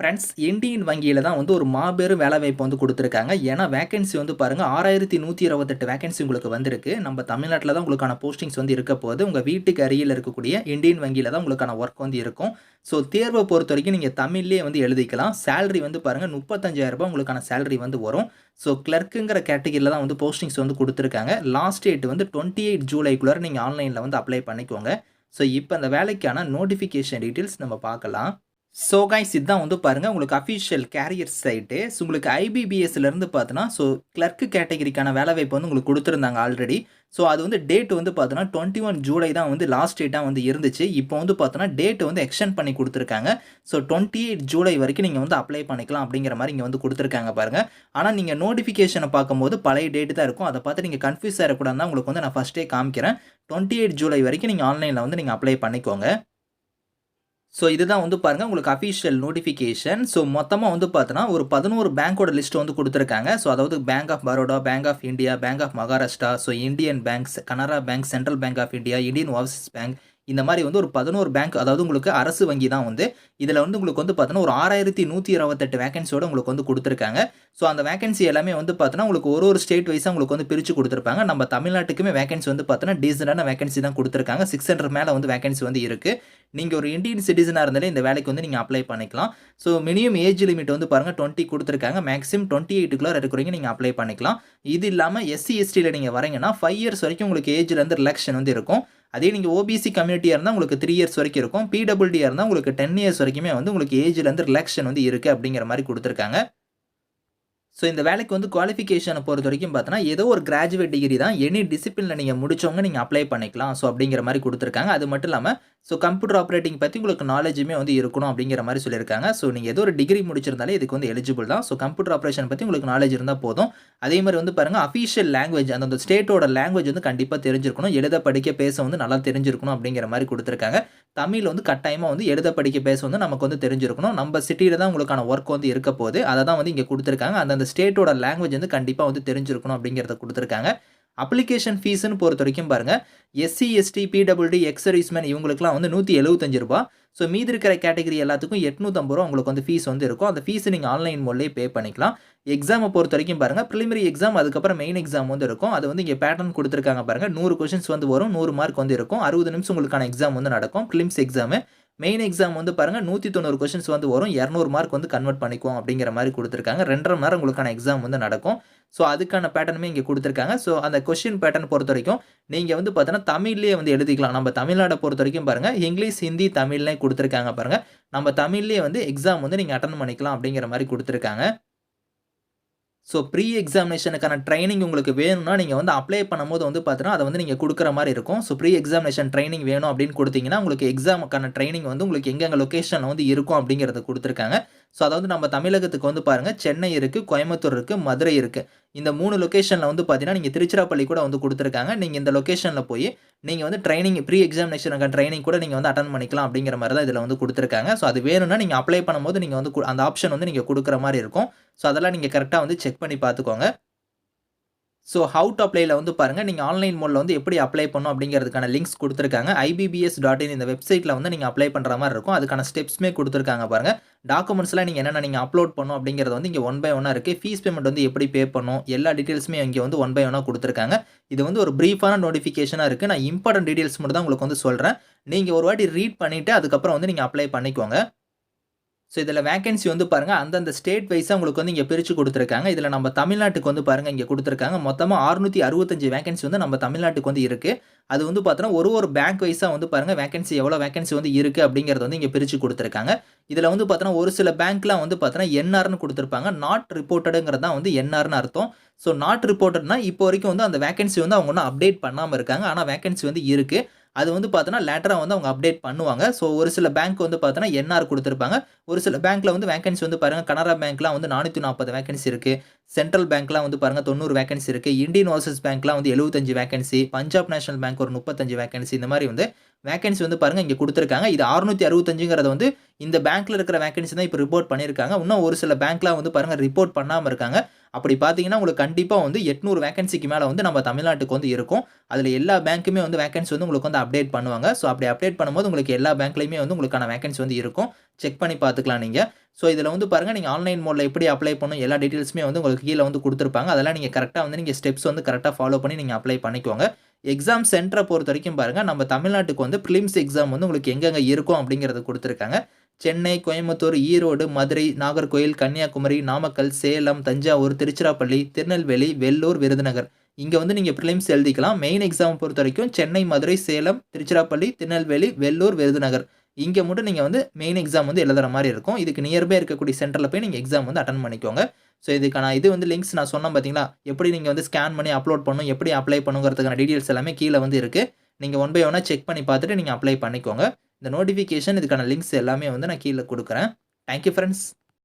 Friends Indian வங்கியில தான் வந்து ஒரு மாபெரும் வேலைவாய்ப்பு வந்து கொடுத்துருக்காங்க ஏன்னா வேக்கன்சி வந்து பாருங்க 6128 வேக்கன்சி உங்களுக்கு வந்திருக்கு. நம்ம தமிழ்நாட்டில் தான் உங்களுக்கான போஸ்டிங்ஸ் வந்து இருக்க போகுது. உங்கள் வீட்டுக்கு அருகில் இருக்கக்கூடிய இந்தியன் வங்கியில் தான் உங்களுக்கான ஒர்க் வந்து இருக்கும். ஸோ தேர்வை பொறுத்த வரைக்கும் நீங்கள் தமிழ்லேயே வந்து எழுதிக்கலாம். சேலரி வந்து பாருங்க ரூ. 35,000 உங்களுக்கான சேலரி வந்து வரும். ஸோ கிளர்க்குங்கிற கேட்டகரில தான் வந்து போஸ்டிங்ஸ் வந்து கொடுத்துருக்காங்க லாஸ்ட் டேட் வந்து டுவெண்ட்டி எயிட் ஜூலைக்குள்ளே நீங்கள் ஆன்லைனில் வந்து அப்ளை பண்ணிக்கோங்க. ஸோ இப்போ அந்த வேலைக்கான நோட்டிஃபிகேஷன் டீட்டெயில்ஸ் நம்ம பார்க்கலாம். ஸோ கைஸ் இதுதான் வந்து பாருங்கள் உங்களுக்கு அஃபிஷியல் கேரியர் சைட்டு. ஸோ உங்களுக்கு ஐபிபிஎஸ்லேருந்து பார்த்தோன்னா, ஸோ கிளர்க்கு கேட்டகரிக்கான வேலைவாய்ப்பு வந்து உங்களுக்கு கொடுத்துருந்தாங்க ஆல்ரெடி. ஸோ அது வந்து டேட் வந்து பார்த்தோன்னா 21 ஜூலை தான் வந்து லாஸ்ட் டேட்டாக வந்து இருந்துச்சு. இப்போ வந்து பார்த்தோன்னா டேட் வந்து எக்ஸ்டெண்ட் பண்ணி கொடுத்துருக்காங்க ஸோ 28 ஜூலை வரைக்கும் நீங்கள் வந்து அப்ளை பண்ணிக்கலாம் அப்படிங்கிற மாதிரி இங்கே வந்து கொடுத்துருக்காங்க பாருங்கள் ஆனால் நீங்கள் நோட்டிஃபிகேஷனை பார்க்கும்போது பழைய டேட் தான் இருக்கும். அதை பார்த்து நீங்கள் கன்ஃப்யூஸ் ஆயிறக்கூடாதுன்னு தான் உங்களுக்கு வந்து நான் ஃபர்ஸ்ட்டே காமிக்கிறேன். 28 ஜூலை வரைக்கும் நீங்கள் ஆன்லைனில் வந்து நீங்கள் அப்ளை பண்ணிக்கோங்க. ஸோ இதுதான் வந்து பாருங்கள் உங்களுக்கு அஃபிஷியல் நோட்டிஃபிகேஷன். ஸோ மொத்தமாக வந்து பார்த்தோன்னா, ஒரு பதினோரு பேங்க்கோட லிஸ்ட் வந்து கொடுத்துருக்காங்க ஸோ அதாவது bank of Baroda, bank of India, bank of Maharashtra, so Indian banks, Canara bank, central bank of India, Indian overseas bank இந்த மாதிரி வந்து ஒரு 11 பேங்க் அதாவது உங்களுக்கு அரசு வங்கி தான் வந்து. இதில் வந்து உங்களுக்கு வந்து பார்த்தோன்னா, ஒரு 6128 வேக்கன்சியோட உங்களுக்கு வந்து கொடுத்துருக்காங்க ஸோ அந்த வேகன்சி எல்லாமே வந்து பார்த்தோன்னா, உங்களுக்கு ஒரு ஒரு ஸ்டேட் வைஸாக உங்களுக்கு வந்து பிரித்து கொடுத்துருப்பாங்க நம்ம தமிழ்நாட்டுக்குமே வேகன்சி வந்து பார்த்தோன்னா, டீசெண்டான வேக்கன்சி தான் கொடுத்துருக்காங்க சிக்ஸ் ஹண்ட்ரட் மேலே வந்து வேகன்சி வந்து இருக்குது நீங்கள் ஒரு இந்தியன் சிட்டிசனாக இருந்தாலே இந்த வேலைக்கு வந்து நீங்கள் அப்ளை பண்ணிக்கலாம். ஸோ மினிமம் ஏஜ் லிமிட் வந்து பாருங்க 20 குடுத்துருக்காங்க. மேக்ஸிமம் 28க்குள்ளார இருக்கிறவங்க நீங்கள் அப்ளை பண்ணிக்கலாம். இது இல்லாமல் எஸ்சி, எஸ்டியில் நீங்கள் வரீங்கன்னா ஃபைவ் இயர்ஸ் வரைக்கும் உங்களுக்கு ஏஜ்லேருந்து இருந்து வந்து இருக்கும். அதே நீங்கள் ஓபிசி கம்யூனிட்டியாக இருந்தால் உங்களுக்கு த்ரீ இயர்ஸ் வரைக்கும் இருக்கும். பிடபிள்டியாக இருந்தால் உங்களுக்கு 10 இயர்ஸ் வரைக்குமே வந்து உங்களுக்கு ஏஜ்லேருந்து ரிலாக்ஷன் வந்து இருக்குது அப்படிங்கிற மாதிரி கொடுத்துருக்காங்க ஸோ இந்த வேலைக்கு வந்து குவாலிஃபிகேஷனை பொறுத்த வரைக்கும் பார்த்தோன்னா, ஏதோ ஒரு கிராஜுவேட் டிகிரி தான். எனி டிசிப்ளினில் நீங்கள் முடிச்சவங்க நீங்கள் அப்ளை பண்ணிக்கலாம். ஸோ அப்படிங்கிற மாதிரி கொடுத்துருக்காங்க அது மட்டும் இல்லாமல் ஸோ கம்ப்யூட்டர் ஆப்ரேட்டிங் பற்றி உங்களுக்கு நாலேஜுமே வந்து இருக்கணும் அப்படிங்கிற மாதிரி சொல்லியிருக்காங்க. ஸோ நீங்கள் ஏதோ ஒரு டிகிரி முடிச்சிருந்தாலே இதுக்கு வந்து எலிஜிபிள் தான். ஸோ கம்ப்யூட்டர் ஆப்ரேஷன் பற்றி உங்களுக்கு நாலேஜ் இருந்தால் போதும். அதே மாதிரி வந்து பாருங்க அஃபிஷியல் லாங்குவேஜ் அந்தந்த ஸ்டேட்டோட லாங்குவேஜ் வந்து கண்டிப்பாக தெரிஞ்சிருக்கணும். எழுத, படிக்க, பேச வந்து நல்லா தெரிஞ்சிருக்கணும் அப்படிங்கிற மாதிரி கொடுத்துருக்காங்க தமிழ் வந்து கட்டாயமாக வந்து எழுத, படிக்க, பேச வந்து நமக்கு வந்து தெரிஞ்சிருக்கணும். நம்ம சிட்டியில் தான் உங்களுக்கான ஒர்க் வந்து இருக்க போகுது. அதை தான் வந்து இங்கே கொடுத்துருக்காங்க அந்தந்த ஸ்டேட்டோட லாங்குவேஜ் வந்து கண்டிப்பாக வந்து தெரிஞ்சிருக்கணும் அப்படிங்கிறத கொடுத்துருக்காங்க அப்ளிகேஷன் ஃபீஸ்ன்னு பொறுத்தவரைக்கும் பாருங்கள் SC, ST, PWD, ex serviceman இவங்களுக்குலாம் வந்து நூற்றி எழுபத்தஞ்சு ரூபா ஸோ மீதி இருக்கிற கேட்டகரி எல்லாத்துக்கும் எட்நூற்றம்பது ரூபா உங்களுக்கு வந்து ஃபீஸ் வந்து இருக்கும். அந்த ஃபீஸ் நீங்கள் ஆன்லைன் மூலையே பே பண்ணிக்கலாம். எக்ஸாமை பொறுத்த வரைக்கும் பாருங்கள் ப்ரிலிமரி எக்ஸாம் அதுக்கப்புறம் மெயின் எக்ஸாம் வந்து இருக்கும். அது வந்து இங்கே பேட்டர்ன் கொடுத்துருக்காங்க பாருங்கள் நூறு கொஷின்ஸ் வந்து வரும். நூறு மார்க் வந்து இருக்கும். 60 நிமிஷம் உங்களுக்கான எக்ஸாம் வந்து நடக்கும். Prelims exam. மெயின் எக்ஸாம் வந்து பாருங்க 190 கொஸ்டின்ஸ் வந்து வரும். 200 மார்க் வந்து கன்வெர்ட் பண்ணிக்குவோம் அப்படிங்கிற மாதிரி கொடுத்துருக்காங்க ரெண்டரை மணி நேரம் உங்களுக்கான எக்ஸாம் வந்து நடக்கும். ஸோ அதுக்கான பேட்டர்னுமே இங்கே கொடுத்துருக்காங்க ஸோ அந்த கொஸ்டின் பேட்டர்ன் பொறுத்தவரைக்கும் நீங்கள் வந்து பார்த்தோன்னா, தமிழ்லேயே வந்து எழுதிக்கலாம். நம்ம தமிழ்நாடை பொறுத்த வரைக்கும் பாருங்க, இங்கிலீஷ், ஹிந்தி, தமிழ்லேயே கொடுத்துருக்காங்க பாருங்கள் நம்ம தமிழ்லேயே வந்து எக்ஸாம் வந்து நீங்கள் அட்டன் பண்ணிக்கலாம் அப்படிங்கிற மாதிரி கொடுத்துருக்காங்க ஸோ ப்ரீ எக்ஸாமினேஷனுக்கான ட்ரைனிங் உங்களுக்கு வேணும்னா, நீங்கள் வந்து அப்ளை பண்ணும்போது வந்து பார்த்தீங்கன்னா அதை வந்து நீங்கள் கொடுக்குற மாதிரி இருக்கும். ஸோ ப்ரீ எக்ஸாமினேஷன் ட்ரைனிங் வேணும் அப்படின்னு கொடுத்தீங்கன்னா உங்களுக்கு எக்ஸாமுக்கான ட்ரைனிங் வந்து உங்களுக்கு எங்கெங்கே லொக்கேஷனில் வந்து இருக்கும் அப்படிங்கிறத கொடுத்துருக்காங்க ஸோ அதாவது நம்ம தமிழகத்துக்கு வந்து பாருங்கள் சென்னை இருக்குது கோயம்புத்தூர் இருக்குது மதுரை இருக்குது இந்த மூணு லொக்கேஷனில் வந்து பார்த்தீங்கன்னா, நீங்கள் திருச்சிராப்பள்ளி கூட வந்து கொடுத்துருக்காங்க நீங்கள் இந்த லொக்கேஷனில் போய் நீங்கள் வந்து ட்ரைனிங் ப்ரீ எக்ஸாமினேஷனுக்கான ட்ரைனிங் கூட நீங்கள் வந்து அட்டன் பண்ணிக்கலாம் அப்படிங்கிற மாதிரி தான் இதில் வந்து கொடுத்துருக்காங்க ஸோ அது வேணும்னா நீங்கள் அப்ளை பண்ணும்போது நீங்கள் வந்து கு அந்த ஆப்ஷன் வந்து நீங்கள் கொடுக்குற மாதிரி இருக்கும். ஸோ அதெல்லாம் நீங்கள் கரெக்டாக வந்து செக் பண்ணி பார்த்துக்கோங்க. ஸோ ஹவு டு அப்ளைல வந்து பாருங்கள் நீங்கள் ஆன்லைன் மோடில் வந்து எப்படி அப்ளை பண்ணணும் அப்படிங்கிறதுக்கான லிங்க்ஸ் கொடுத்துருக்காங்க. ஐபிபிஎஸ் டாட் இன் இந்த வெப்சைட்டில் வந்து நீங்கள் அப்ளை பண்ணுற மாதிரி இருக்கும். அதுக்கான ஸ்டெப்ஸுமே கொடுத்துருக்காங்க பாருங்கள் டாக்குமெண்ட்ஸ்லாம் நீங்கள் என்னென்ன நீங்கள் அப்லோட் பண்ணணும் அப்படிங்கிறது வந்து இங்கே ஒன் பை ஒன்னாக இருக்குது ஃபீஸ் பேமெண்ட் வந்து எப்படி பே பண்ணணும், எல்லா டீட்டெயில்ஸுமே இங்கே வந்து ஒன் பை ஒன்னாக கொடுத்துருக்காங்க. இது வந்து ஒரு ப்ரீஃபான நோட்டிஃபிகேஷனாக இருக்குது நான் இம்பார்ட்டன்ட் டீட்டெயில்ஸ் மட்டும் தான் உங்களுக்கு வந்து சொல்கிறேன் நீங்கள் ஒரு வாட்டி ரீட் பண்ணிவிட்டு அதுக்கப்புறம் வந்து நீங்கள் அப்ளை பண்ணிக்கோங்க. ஸோ இதில் வேக்கன்சி வந்து பாருங்கள் அந்தந்த ஸ்டேட் வைஸாக உங்களுக்கு வந்து இங்கே பிரித்து கொடுத்துருக்காங்க இதில் நம்ம தமிழ்நாட்டுக்கு வந்து பாருங்க இங்க குடுத்துருக்காங்க. மொத்தமா 665 வேக்கன்சி வந்து நம்ம தமிழ்நாட்டுக்கு வந்து இருக்குது அது வந்து பார்த்தோன்னா, ஒரு ஒரு பேங்க் வைஸாக வந்து பாருங்கள் வேக்கன்சி எவ்வளோ வேகன்சி வந்து இருக்குது அப்படிங்கிறத வந்து இங்கே பிரித்து கொடுத்துருக்காங்க இதில் வந்து பார்த்தோன்னா, ஒரு சில பேங்க்லாம் வந்து பார்த்தோன்னா, என்ஆர்னு கொடுத்துருப்பாங்க நாட் ரிப்போர்ட்டடுங்கிறது தான் வந்து என்ஆர்னு அர்த்தம். ஸோ நாட் ரிப்போர்ட்டட்னா இப்போ வரைக்கும் வந்து அந்த வேக்கன்சி வந்து அவங்க ஒன்றும் அப்டேட் பண்ணாமல் இருக்காங்க. ஆனால் வேக்கன்சி வந்து இருக்குது அது வந்து பார்த்தோன்னா, லேட்டராக வந்து அவங்க அப்டேட் பண்ணுவாங்க. ஸோ ஒரு சில பேங்க் வந்து பார்த்தோன்னா, என்ஆர் கொடுத்துருப்பாங்க ஒரு சில பேங்க்கில் வந்து வேக்கன்சி வந்து பாருங்க, கனரா பேங்க்லாம் வந்து 440 வேக்கன்சி இருக்குது சென்ட்ரல் பேங்க்லாம் வந்து பாருங்க 90 வேக்கன்சி இருக்குது இந்தியன் ஓவர்சீஸ் பேங்க்லாம் வந்து 75 வேக்கன்சி. பஞ்சாப் நேஷனல் பேங்க் ஒரு 35 வேக்கன்சி. இந்த மாதிரி வந்து வேக்கன்சி வந்து பாருங்க இங்கே கொடுத்துருக்காங்க இது 665ங்கிறது வந்து இந்த பேங்க்கில் இருக்கிற வேக்கன்சி தான் இப்போ ரிப்போர்ட் பண்ணியிருக்காங்க. இன்னும் ஒரு சில பேங்க்லாம் வந்து பாருங்க ரிப்போர்ட் பண்ணாமல் இருக்காங்க. அப்படி பார்த்தீங்கன்னா, உங்களுக்கு கண்டிப்பாக வந்து எட்நூறு வேகன்சிக்கு மேலே வந்து நம்ம தமிழ்நாட்டுக்கு வந்து இருக்கும். அதில் எல்லா பேங்க்குமே வந்து வேக்கன்சி வந்து உங்களுக்கு வந்து அப்டேட் பண்ணுவாங்க. ஸோ அப்படி அப்டேட் பண்ணும்போது உங்களுக்கு எல்லா பேங்க்லையுமே வந்து உங்களுக்கான வேகன்சி வந்து இருக்கும். செக் பண்ணி பார்த்துக்கலாம் நீங்கள் ஸோ இதில் வந்து பாருங்கள் நீங்கள் ஆன்லைன் மோடில் எப்படி அப்ளை பண்ணும் எல்லா டீட்டெயில்ஸுமே வந்து உங்களுக்கு கீழே வந்து கொடுத்துருப்பாங்க அதெல்லாம் நீங்கள் கரெக்டாக வந்து நீங்கள் ஸ்டெப்ஸ் வந்து கரெக்டாக ஃபாலோ பண்ணி நீங்கள் அப்ளை பண்ணிக்கோங்க எக்ஸாம் சென்டரை பொறுத்த வரைக்கும் பாருங்கள் நம்ம தமிழ்நாட்டுக்கு வந்து ப்ரிலிம்ஸ் எக்ஸாம் வந்து உங்களுக்கு எங்கெங்கே இருக்கும் அப்படிங்கிறது கொடுத்துருக்காங்க சென்னை கோயம்புத்தூர் ஈரோடு மதுரை நாகர்கோயில் கன்னியாகுமரி நாமக்கல் சேலம் தஞ்சாவூர் திருச்சிராப்பள்ளி திருநெல்வேலி வெள்ளூர் விருதுநகர். இங்கே வந்து நீங்கள் ப்ரிலிம்ஸ் எழுதிக்கலாம். மெயின் எக்ஸாம் பொறுத்த வரைக்கும் சென்னை மதுரை சேலம் திருச்சிராப்பள்ளி திருநெல்வேலி வெள்ளூர் விருதுநகர். இங்கே மட்டும் நீங்கள் வந்து மெயின் எக்ஸாம் வந்து எழுதுகிற மாதிரி இருக்கும். இதுக்கு நியர்பை இருக்கக்கூடிய சென்டரில் போய் நீங்கள் எக்ஸாம் வந்து அட்டன் பண்ணிக்கோங்க. ஸோ இதுக்கான இது வந்து லிங்க்ஸ் நான் சொன்னேன் பார்த்தீங்களா எப்படி நீங்கள் வந்து ஸ்கேன் பண்ணி அப்லோட் பண்ணும் எப்படி அப்ளை பண்ணுங்கிறதுக்கான டீட்டெயில்ஸ் எல்லாமே கீழே வந்து இருக்குது நீங்கள் ஒன் பை ஒன்னாக செக் பண்ணி பார்த்துட்டு நீங்கள் அப்ளை பண்ணிக்கோங்க. இந்த நோட்டிஃபிகேஷன் இதுக்கான லிங்க்ஸ் எல்லாமே வந்து நான் கீழே கொடுக்குறேன். Thank you friends